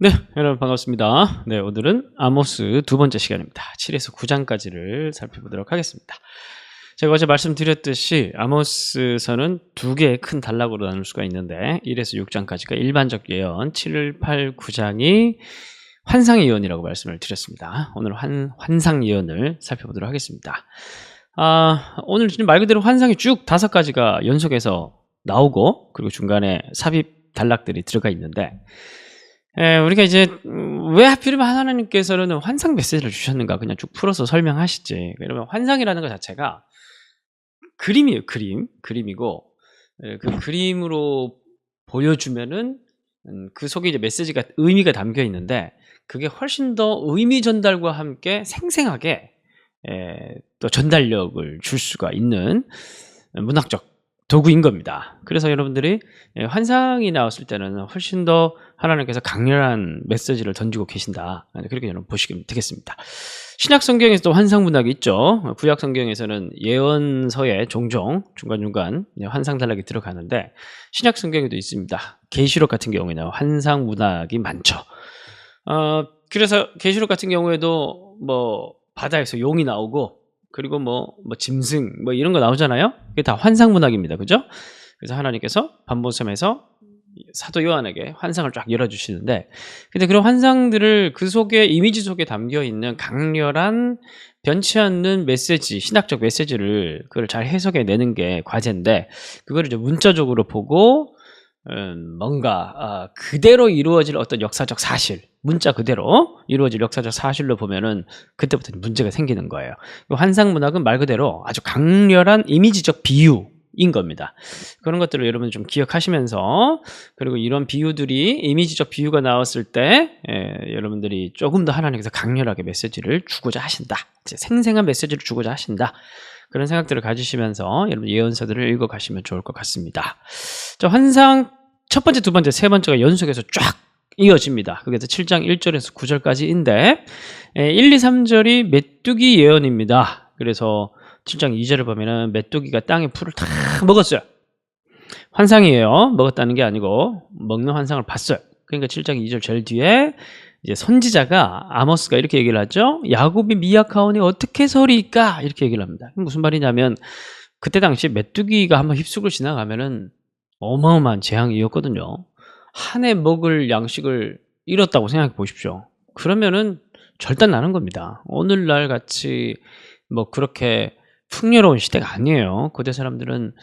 네, 여러분 반갑습니다. 네, 오늘은 아모스 두 번째 시간입니다. 7에서 9장까지를 살펴보도록 하겠습니다. 제가 어제 말씀드렸듯이 아모스서는 두 개의 큰 단락으로 나눌 수가 있는데 1에서 6장까지가 일반적 예언, 7, 8, 9장이 환상 예언이라고 말씀을 드렸습니다. 오늘 환, 환상 예언을 살펴보도록 하겠습니다. 아, 오늘 말 그대로 환상이 쭉 다섯 가지가 연속해서 나오고 그리고 중간에 삽입 단락들이 들어가 있는데 에, 우리가 이제 음, 왜 하필이면 하나님께서는 환상 메시지를 주셨는가 그냥 쭉 풀어서 설명하시지. 그러면 환상이라는 것 자체가 그림이에요. 그림, 그림이고 에, 그 그림으로 보여주면은 음, 그 속에 이제 메시지가 의미가 담겨 있는데 그게 훨씬 더 의미 전달과 함께 생생하게 에, 또 전달력을 줄 수가 있는 문학적 도구인 겁니다. 그래서 여러분들이 예, 환상이 나왔을 때는 훨씬 더 하나님께서 강렬한 메시지를 던지고 계신다. 그렇게 여러분 보시면 되겠습니다. 신약 성경에서도 환상 문학이 있죠. 구약 성경에서는 예언서에 종종 중간중간 환상 단락이 들어가는데 신약 성경에도 있습니다. 계시록 같은 경우에는 환상 문학이 많죠. 어, 그래서 계시록 같은 경우에도 뭐 바다에서 용이 나오고 그리고 뭐, 뭐 짐승 뭐 이런 거 나오잖아요. 그게 다 환상 문학입니다. 그죠? 그래서 하나님께서 반보섬에서 사도 요한에게 환상을 쫙 열어주시는데, 근데 그런 환상들을 그 속에 이미지 속에 담겨 있는 강렬한 변치 않는 메시지, 신학적 메시지를 그걸 잘 해석해 내는 게 과제인데, 그거를 이제 문자적으로 보고 음, 뭔가 아, 그대로 이루어질 어떤 역사적 사실, 문자 그대로 이루어질 역사적 사실로 보면은 그때부터 문제가 생기는 거예요. 환상 문학은 말 그대로 아주 강렬한 이미지적 비유 인 겁니다. 그런 것들을 여러분 좀 기억하시면서 그리고 이런 비유들이 이미지적 비유가 나왔을 때 예, 여러분들이 조금 더 하나님께서 강렬하게 메시지를 주고자 하신다. 생생한 메시지를 주고자 하신다. 그런 생각들을 가지시면서 여러분 예언서들을 읽어가시면 좋을 것 같습니다. 자, 환상 첫 번째, 두 번째, 세 번째가 연속해서 쫙 이어집니다. 그게 7장 1절에서 9절까지인데 1, 2, 3절이 메뚜기 예언입니다. 그래서 7장 2절을 보면은 메뚜기가 땅에 풀을 다 먹었어요. 환상이에요. 먹었다는 게 아니고 먹는 환상을 봤어요. 그러니까 7장 2절 제일 뒤에 이제 선지자가 아모스가 이렇게 얘기를 하죠. 야곱이 미약하오니 어떻게 서리까? 이렇게 얘기를 합니다. 무슨 말이냐면 그때 당시 메뚜기가 한번 힙숙을 지나가면은 어마어마한 재앙이었거든요. 한 해 먹을 양식을 잃었다고 생각해 보십시오. 그러면은 절단 나는 겁니다. 오늘날 같이 뭐 그렇게 풍요로운 시대가 아니에요. 그때 사람들은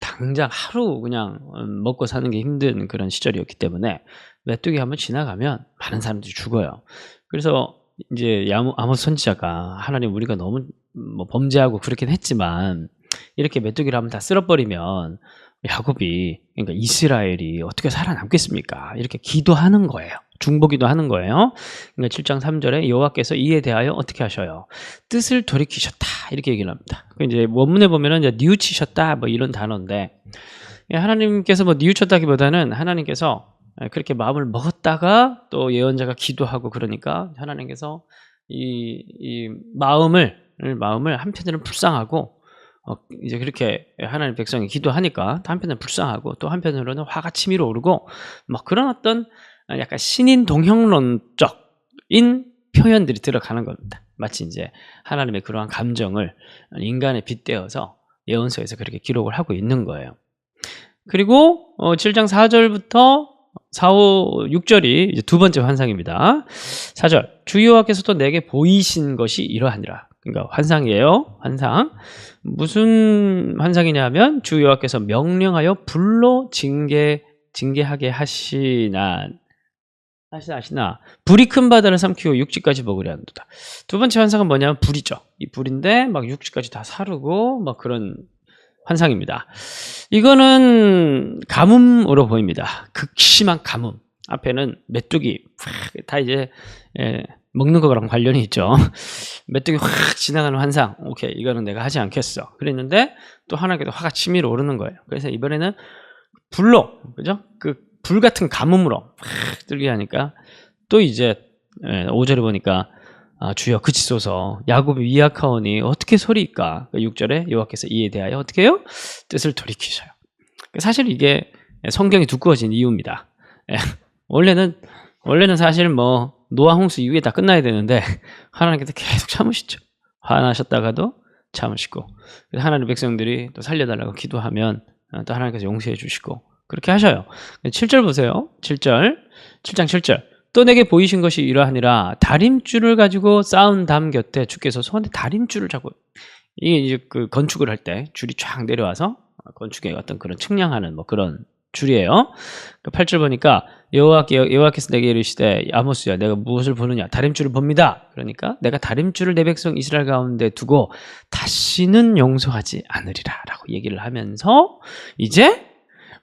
당장 하루 그냥 음, 먹고 사는 게 힘든 그런 시절이었기 때문에 메뚜기 한번 지나가면 많은 사람들이 죽어요. 그래서 이제 아모스 선지자가 하나님 우리가 너무 뭐 범죄하고 그렇긴 했지만 이렇게 메뚜기를 한번 다 쓸어버리면 야곱이 그러니까 이스라엘이 어떻게 살아남겠습니까? 이렇게 기도하는 거예요. 중보기도 하는 거예요. 그러니까 7장 3절에 여호와께서 이에 대하여 어떻게 하셔요? 뜻을 돌이키셨다 이렇게 얘기를 합니다. 이제 원문에 보면은 이제 뉘우치셨다 뭐 이런 단어인데 하나님께서 뭐 뉘우쳤다기보다는 하나님께서 그렇게 마음을 먹었다가 또 예언자가 기도하고 그러니까 하나님께서 이, 이 마음을 마음을 한편으로는 불쌍하고 어, 이제 그렇게 하나님 백성이 기도하니까 한편은 불쌍하고 또 한편으로는 화가 치밀어 오르고 막 그런 어떤 약간 신인 동형론적인 표현들이 들어가는 겁니다. 마치 이제 하나님의 그러한 감정을 인간에 빗대어서 예언서에서 그렇게 기록을 하고 있는 거예요. 그리고 어, 7장 4절부터 4, 5, 6절이 이제 두 번째 환상입니다. 4절 주 여호와께서도 내게 보이신 것이 이러하니라. 그러니까 환상이에요. 환상. 무슨 환상이냐면 주 여호와께서 명령하여 불로 징계 징계하게 하시나 하시나 하시나 불이 큰 바다를 삼키고 육지까지 먹으려 한도다. 두 번째 환상은 뭐냐면 불이죠. 이 불인데 막 육지까지 다 사르고 막 그런 환상입니다. 이거는 가뭄으로 보입니다. 극심한 가뭄. 앞에는 메뚜기 다 이제 예, 먹는 거랑 관련이 있죠. 메뚜기 확 지나가는 환상. 오케이, 이거는 내가 하지 않겠어. 그랬는데 또 하나님께서 화가 치밀어 오르는 거예요. 그래서 이번에는 불로, 그죠? 그 불 같은 가뭄으로 확 들게 하니까 또 이제 5절에 예, 보니까 아, 주여 그치소서 야곱이 위약하오니 어떻게 소리일까? 6절에 그 여호와께서 이에 대하여 어떻게 해요? 뜻을 돌이키셔요. 사실 이게 성경이 두꺼워진 이유입니다. 예, 원래는 원래는 사실 뭐 노아 홍수 이후에 다 끝나야 되는데 하나님께서 계속 참으시죠. 화나셨다가도 참으시고 하나님 백성들이 또 살려달라고 기도하면 어, 또 하나님께서 용서해 주시고 그렇게 하셔요. 7절 보세요. 7절. 7장 7절. 또 내게 보이신 것이 이러하니라 다림줄을 가지고 쌓은 담 곁에 주께서 손에 다림줄을 잡고 이게 이제 그 건축을 할 때 줄이 쫙 내려와서 건축의 어떤 그런 측량하는 뭐 그런 줄이에요. 8절 보니까 여호와께 여호와께서 내게 이르시되 아모스야 내가 무엇을 보느냐 다림줄을 봅니다. 그러니까 내가 다림줄을 내 백성 이스라엘 가운데 두고 다시는 용서하지 않으리라라고 얘기를 하면서 이제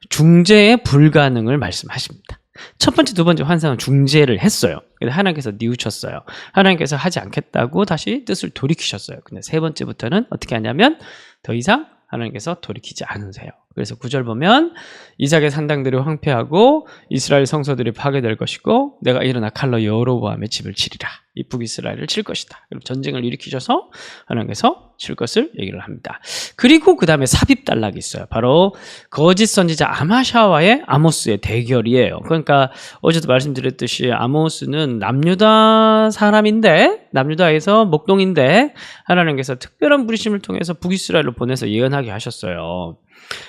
중재의 불가능을 말씀하십니다. 첫 번째, 두 번째 환상은 중재를 했어요. 근데 하나님께서 뉘우쳤어요. 하나님께서 하지 않겠다고 다시 뜻을 돌이키셨어요. 근데 세 번째부터는 어떻게 하냐면 더 이상 하나님께서 돌이키지 않으세요. 그래서 구절 보면 이삭의 산당들이 황폐하고 이스라엘 성소들이 파괴될 것이고 내가 일어나 칼로 여로보암의 집을 치리라. 이 북이스라엘을 칠 것이다. 그럼 전쟁을 일으키셔서 하나님께서 칠 것을 얘기를 합니다. 그리고 그 다음에 삽입 단락이 있어요. 바로 거짓 선지자 아마샤와의 아모스의 대결이에요. 그러니까 어제도 말씀드렸듯이 아모스는 남유다 사람인데 남유다에서 목동인데 하나님께서 특별한 부르심을 통해서 북이스라엘로 보내서 예언하게 하셨어요.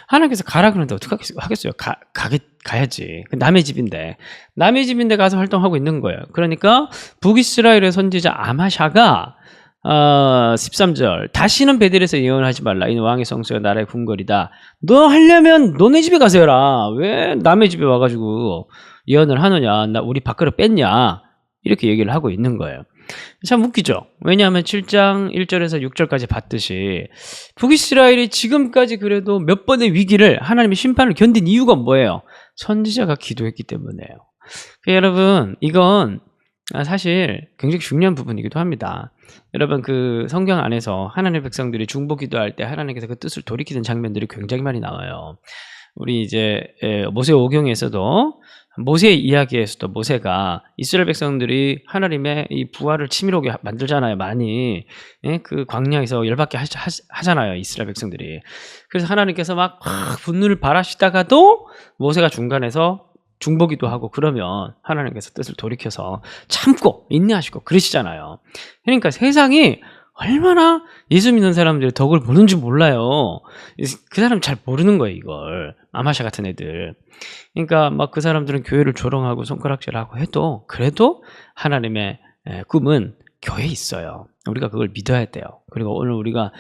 하나님께서 가라 그러는데 어떻게 하겠어요? 가, 가겠, 가야지. 그 남의 집인데. 남의 집인데 가서 활동하고 있는 거예요. 그러니까 북이스라엘의 선지자 아마샤가 어, 13절 다시는 베델에서 예언하지 말라 이 왕의 성소가 나라의 궁궐이다 너 하려면 너네 집에 가세요라 왜 남의 집에 와가지고 예언을 하느냐 나 우리 밖으로 뺐냐 이렇게 얘기를 하고 있는 거예요 참 웃기죠. 왜냐하면 7장 1절에서 6절까지 봤듯이 북이스라엘이 지금까지 그래도 몇 번의 위기를 하나님의 심판을 견딘 이유가 뭐예요? 선지자가 기도했기 때문에요. 그러니까 여러분 이건 사실 굉장히 중요한 부분이기도 합니다. 여러분 그 성경 안에서 하나님의 백성들이 중보 기도할 때 하나님께서 그 뜻을 돌이키는 장면들이 굉장히 많이 나와요. 우리 이제 모세 오경에서도 모세 이야기에서도 모세가 이스라엘 백성들이 하나님의 이 부활을 치밀하게 만들잖아요. 많이 예? 그 광야에서 열받게 하, 잖아요 이스라엘 백성들이. 그래서 하나님께서 막, 막 분노를 발하시다가도 모세가 중간에서 중보기도 하고 그러면 하나님께서 뜻을 돌이켜서 참고 인내하시고 그러시잖아요. 그러니까 세상이 얼마나 예수 믿는 사람들이 덕을 보는지 몰라요. 그 사람 잘 모르는 거예요, 이걸. 아마샤 같은 애들. 그러니까 막 그 사람들은 교회를 조롱하고 손가락질하고 해도 그래도 하나님의 꿈은 교회에 있어요. 우리가 그걸 믿어야 돼요. 그리고 오늘 우리가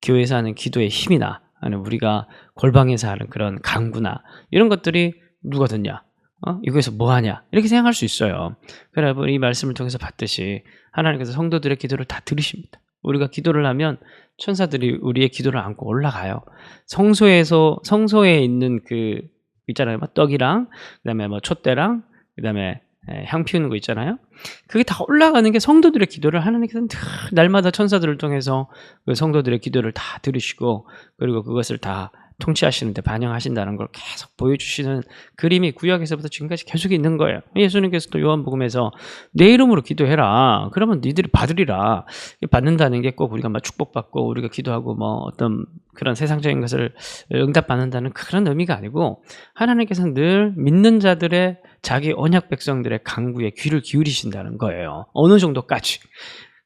교회에서 하는 기도의 힘이나 아니면 우리가 골방에서 하는 그런 강구나 이런 것들이 누가 듣냐? 어? 이거에서 뭐 하냐? 이렇게 생각할 수 있어요. 여러분 이 말씀을 통해서 봤듯이 하나님께서 성도들의 기도를 다 들으십니다. 우리가 기도를 하면 천사들이 우리의 기도를 안고 올라가요. 성소에서 성소에 있는 그 있잖아요. 뭐 떡이랑 그다음에 뭐 촛대랑 그다음에 향 피우는 거 있잖아요. 그게 다 올라가는 게 성도들의 기도를 하나님께서는 날마다 천사들을 통해서 그 성도들의 기도를 다 들으시고 그리고 그것을 다 통치하시는데 반영하신다는 걸 계속 보여주시는 그림이 구약에서부터 지금까지 계속 있는 거예요. 예수님께서도 요한복음에서 내 이름으로 기도해라. 그러면 니들이 받으리라. 받는다는 게 꼭 우리가 막 축복받고 우리가 기도하고 뭐 어떤 그런 세상적인 것을 응답받는다는 그런 의미가 아니고 하나님께서 늘 믿는 자들의 자기 언약 백성들의 강구에 귀를 기울이신다는 거예요. 어느 정도까지.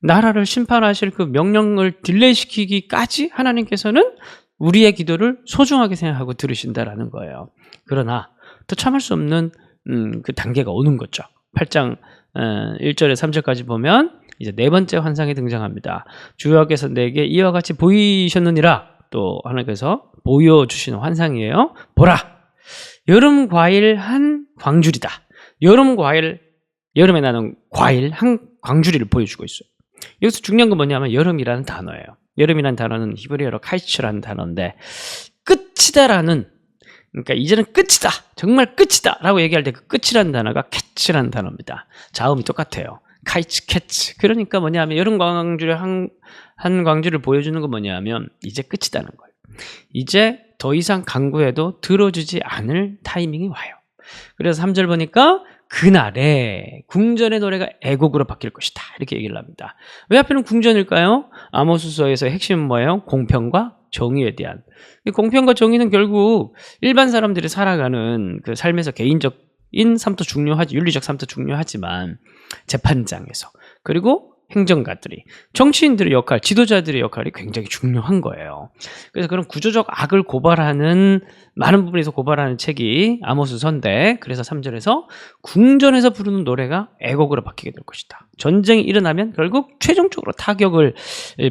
나라를 심판하실 그 명령을 딜레이시키기까지 하나님께서는 우리의 기도를 소중하게 생각하고 들으신다라는 거예요. 그러나 또 참을 수 없는 음, 그 단계가 오는 거죠. 8장 어, 1절에 3절까지 보면 이제 네 번째 환상이 등장합니다. 주여께서 내게 이와 같이 보이셨느니라 또 하나님께서 보여주시는 환상이에요. 보라! 여름 과일 한 광주리다. 여름 과일, 여름에 나는 과일 한 광주리를 보여주고 있어요. 여기서 중요한 건 뭐냐면 여름이라는 단어예요. 여름이라는 단어는 히브리어로 카이츠라는 단어인데 끝이다라는 그러니까 이제는 끝이다. 정말 끝이다 라고 얘기할 때 그 끝이라는 단어가 캐치라는 단어입니다. 자음이 똑같아요. 카이츠 캐치. 그러니까 뭐냐면 여름 광주를 한, 한 광주를 보여주는 건 뭐냐면 이제 끝이다는 거예요. 이제 더 이상 강구해도 들어주지 않을 타이밍이 와요. 그래서 3절 보니까 그날에 궁전의 노래가 애곡으로 바뀔 것이다. 이렇게 얘기를 합니다. 왜 하필은 궁전일까요? 아모스서에서 핵심은 뭐예요? 공평과 정의에 대한. 공평과 정의는 결국 일반 사람들이 살아가는 그 삶에서 개인적 윤리적인 삶도 중요하지, 윤리적 삶도 중요하지만 재판장에서 그리고 행정가들이 정치인들의 역할, 지도자들의 역할이 굉장히 중요한 거예요. 그래서 그런 구조적 악을 고발하는 많은 부분에서 고발하는 책이 아모스서인데 그래서 3절에서 궁전에서 부르는 노래가 애곡으로 바뀌게 될 것이다. 전쟁이 일어나면 결국 최종적으로 타격을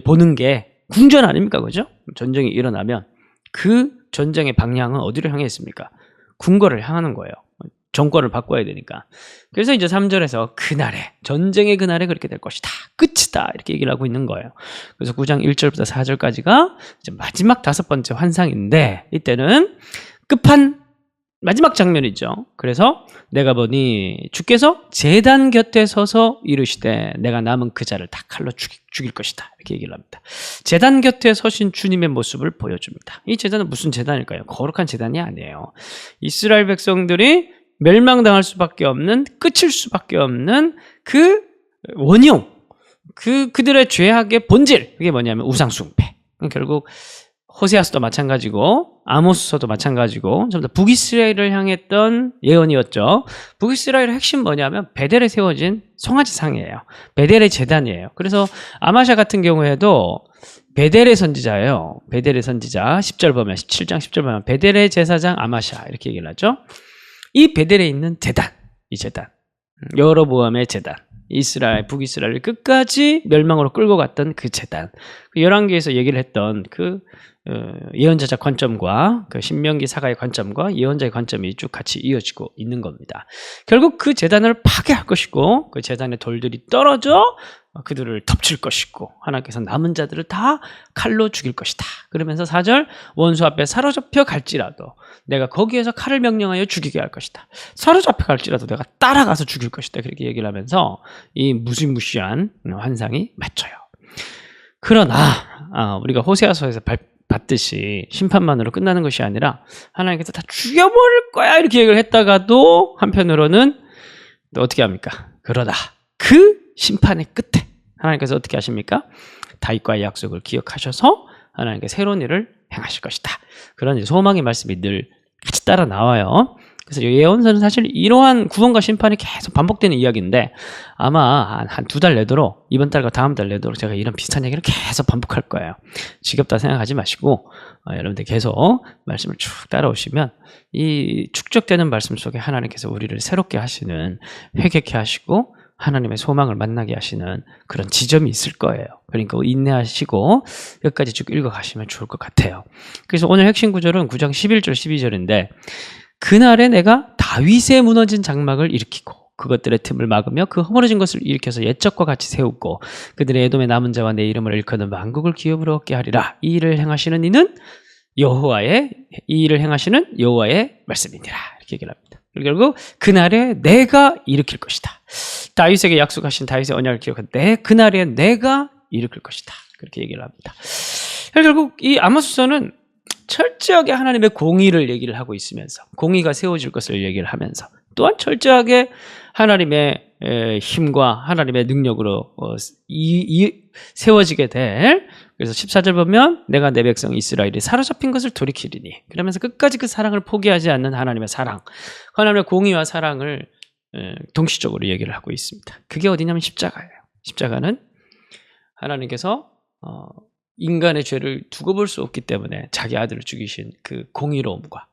보는 게 궁전 아닙니까? 그죠? 전쟁이 일어나면 그 전쟁의 방향은 어디로 향해 있습니까? 궁궐을 향하는 거예요. 정권을 바꿔야 되니까. 그래서 이제 3절에서 그날에 전쟁의 그날에 그렇게 될 것이다. 끝이다. 이렇게 얘기를 하고 있는 거예요. 그래서 9장 1절부터 4절까지가 이제 마지막 다섯 번째 환상인데 이때는 끝판 마지막 장면이죠. 그래서 내가 보니 주께서 재단 곁에 서서 이르시되 내가 남은 그 자를 다 칼로 죽일 것이다. 이렇게 얘기를 합니다. 재단 곁에 서신 주님의 모습을 보여줍니다. 이 재단은 무슨 재단일까요? 거룩한 재단이 아니에요. 이스라엘 백성들이 멸망당할 수밖에 없는 끝일 수밖에 없는 그 원형 그 그들의 죄악의 본질 그게 뭐냐면 우상 숭배 결국 호세아서도 마찬가지고 아모스서도 마찬가지고 전부 다 북이스라엘을 향했던 예언이었죠. 북이스라엘의 핵심 뭐냐면 베델에 세워진 송아지 상이에요. 베델의 재단이에요. 그래서 아마샤 같은 경우에도 베델의 선지자예요. 베델의 선지자 10절 보면 17장 10절 보면 베델의 제사장 아마샤 이렇게 얘기를 하죠. 이 베델에 있는 재단, 이 재단, 여러보암의 재단, 이스라엘, 북이스라엘을 끝까지 멸망으로 끌고 갔던 그 재단, 그 11개에서 얘기를 했던 그 어, 예언자적 관점과 그 신명기 사가의 관점과 예언자의 관점이 쭉 같이 이어지고 있는 겁니다. 결국 그 재단을 파괴할 것이고 그 재단의 돌들이 떨어져 그들을 덮칠 것이고 하나님께서 남은 자들을 다 칼로 죽일 것이다. 그러면서 4절 원수 앞에 사로잡혀 갈지라도 내가 거기에서 칼을 명령하여 죽이게 할 것이다. 사로잡혀 갈지라도 내가 따라가서 죽일 것이다. 그렇게 얘기를 하면서 이 무시무시한 환상이 맺혀요. 그러나 아, 우리가 호세아서에서 발, 봤듯이 심판만으로 끝나는 것이 아니라 하나님께서 다 죽여버릴 거야 이렇게 얘기를 했다가도 한편으로는 또 어떻게 합니까? 그러다 그 심판의 끝에 하나님께서 어떻게 하십니까? 다윗과의 약속을 기억하셔서 하나님께 새로운 일을 행하실 것이다. 그런 소망의 말씀이 늘 같이 따라 나와요. 그래서 예언서는 사실 이러한 구원과 심판이 계속 반복되는 이야기인데 아마 한 두 달 내도록 이번 달과 다음 달 내도록 제가 이런 비슷한 얘기를 계속 반복할 거예요. 지겹다 생각하지 마시고 어, 여러분들 계속 말씀을 쭉 따라오시면 이 축적되는 말씀 속에 하나님께서 우리를 새롭게 하시는 회개케 하시고 하나님의 소망을 만나게 하시는 그런 지점이 있을 거예요. 그러니까 인내하시고 여기까지 쭉 읽어가시면 좋을 것 같아요. 그래서 오늘 핵심 구절은 9장 11절 12절인데 그날에 내가 다윗의 무너진 장막을 일으키고 그것들의 틈을 막으며 그 허물어진 것을 일으켜서 옛적과 같이 세우고 그들의 애돔의 남은 자와 내 이름을 일컫는 만국을 기업으로 얻게 하리라 이 일을 행하시는 이는 여호와의 이 일을 행하시는 여호와의 말씀이니라 이렇게 얘기를 합니다. 결국 그날에 내가 일으킬 것이다. 다윗에게 약속하신 다윗의 언약을 기억한 내 그날에 내가 일으킬 것이다. 그렇게 얘기를 합니다. 결국 이 아모스서는 철저하게 하나님의 공의를 얘기를 하고 있으면서 공의가 세워질 것을 얘기를 하면서 또한 철저하게 하나님의 힘과 하나님의 능력으로 어, 세워지게 될 그래서 14절 보면 내가 내 백성 이스라엘이 사로잡힌 것을 돌이키리니 그러면서 끝까지 그 사랑을 포기하지 않는 하나님의 사랑 하나님의 공의와 사랑을 동시적으로 얘기를 하고 있습니다. 그게 어디냐면 십자가예요. 십자가는 하나님께서 어, 인간의 죄를 두고 볼 수 없기 때문에 자기 아들을 죽이신 그 공의로움과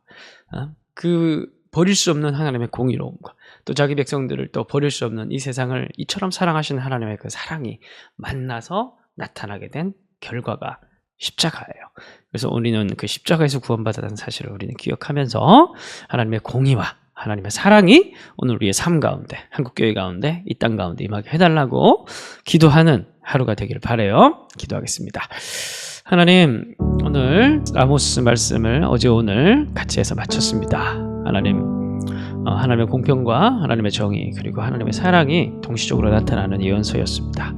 어? 그 버릴 수 없는 하나님의 공의로움과 또 자기 백성들을 또 버릴 수 없는 이 세상을 이처럼 사랑하시는 하나님의 그 사랑이 만나서 나타나게 된 결과가 십자가예요. 그래서 우리는 그 십자가에서 구원받았다는 사실을 우리는 기억하면서 하나님의 공의와 하나님의 사랑이 오늘 우리의 삶 가운데, 한국교회 가운데, 이 땅 가운데 임하게 해달라고 기도하는 하루가 되기를 바래요. 기도하겠습니다. 하나님, 오늘 아모스 말씀을 어제 오늘 같이 해서 마쳤습니다. 하나님, 어, 하나님의 공평과 하나님의 정의 그리고 하나님의 사랑이 동시적으로 나타나는 예언서였습니다.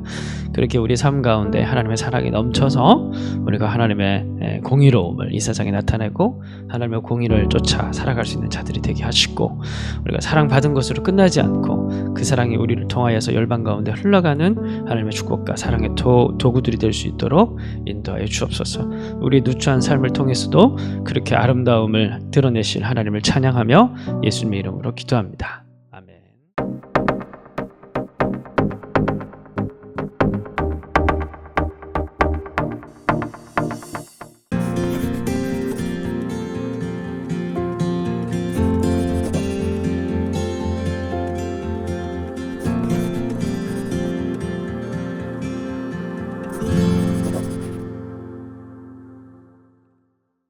그렇게 우리 삶 가운데 하나님의 사랑이 넘쳐서 우리가 하나님의 공의로움을 이 세상에 나타내고 하나님의 공의를 쫓아 살아갈 수 있는 자들이 되게 하시고 우리가 사랑받은 것으로 끝나지 않고 그 사랑이 우리를 통하여서 열방 가운데 흘러가는 하나님의 축복과 사랑의 도, 도구들이 될 수 있도록 인도하여 주옵소서 우리 누추한 삶을 통해서도 그렇게 아름다움을 드러내실 하나님을 찬양하며 예수님의 이름으로 기도합니다.